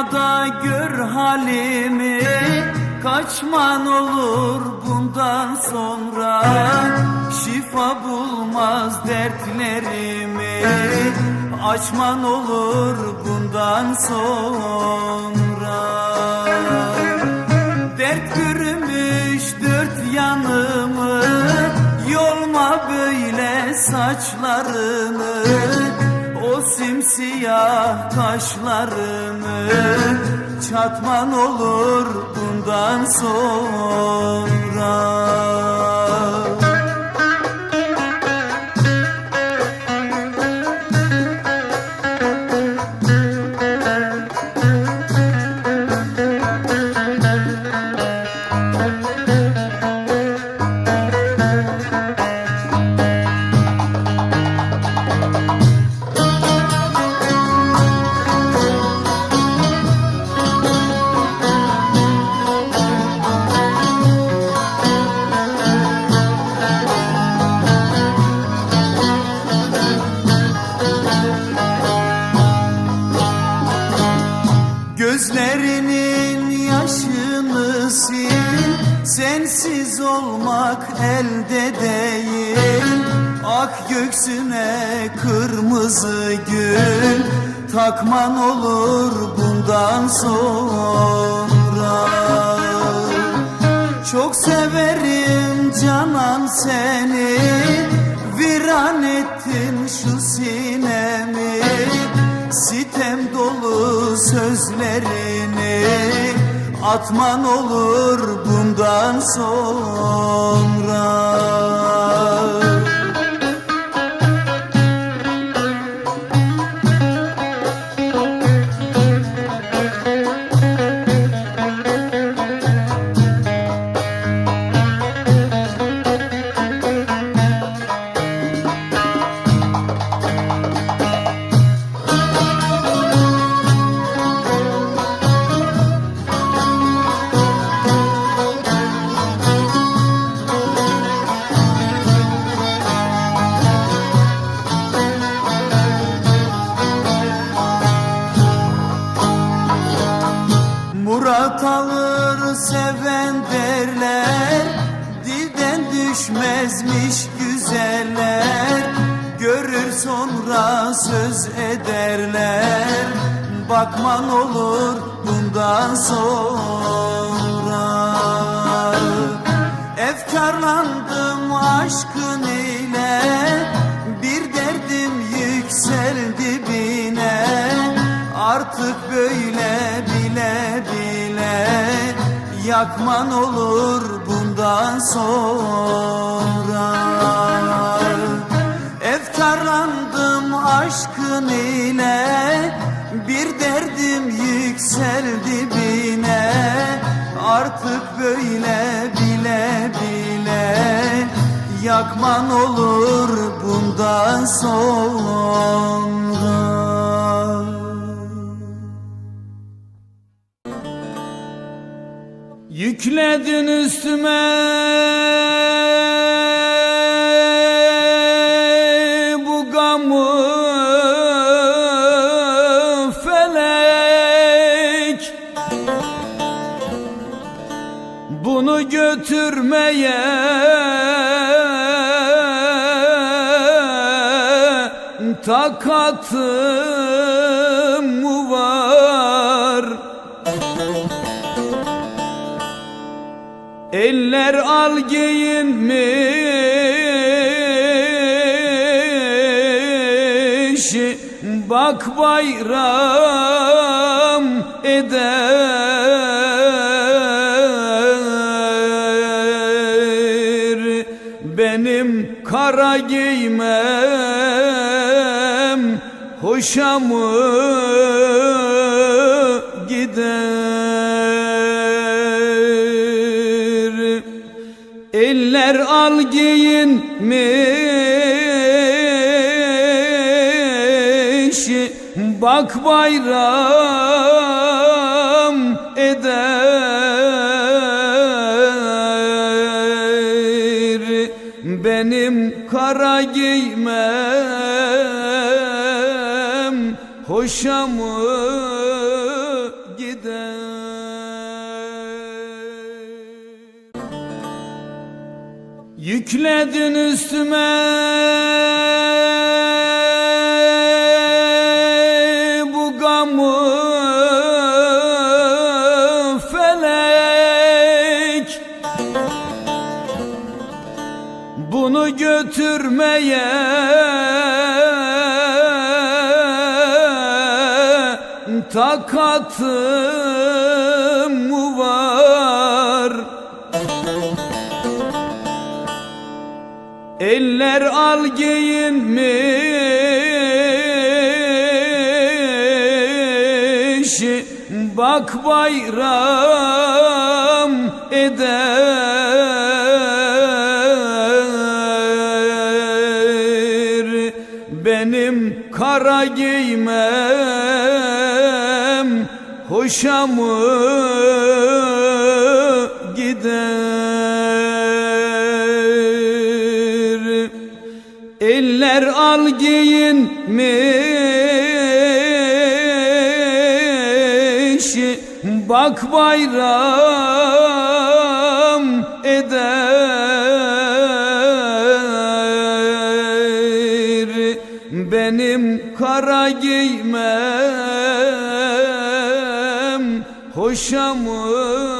Dünyada gör halimi. Kaçman olur bundan sonra. Şifa bulmaz dertlerimi. Açman olur bundan sonra. Dert bürümüş dört yanımı. Yolma böyle saçlarını simsiyah kaşlarını Çatman olur bundan sonra Gözlerinin yaşını sil. Sensiz olmak elde değil. Ak göksüne kırmızı gül. Takman olur bundan sonra. Çok severim canan seni. Viran ettin şu sinemi Sitem dolu sözlerini Atman olur bundan sonra Murat alır seven derler Dilden düşmezmiş güzeller. Görür sonra söz ederler Bakman olur bundan sonra. Efkarlandım aşkın Yakman olur bundan sonra. Efkarlandım aşkın ile Bir derdim yükseldi bine Artık böyle bile bile Yakman olur bundan sonra Yükledin üstüme bu gamı felek Bunu götürmeye takatım mı var? Eller al giyinmiş Bak bayram eder. Benim kara giymem hoşa mı gider Eller al giyinmiş Bak bayram eder. Benim kara giymem hoşa mı gider Yükledin üstüme. Bu gamı felek. Bunu götürmeye takatım Eller al giyinmiş. Bak bayram eder. Benim kara giymem Hoşa mı gider giyinmiş Bak bayram eder. Benim kara giymem Hoşa mı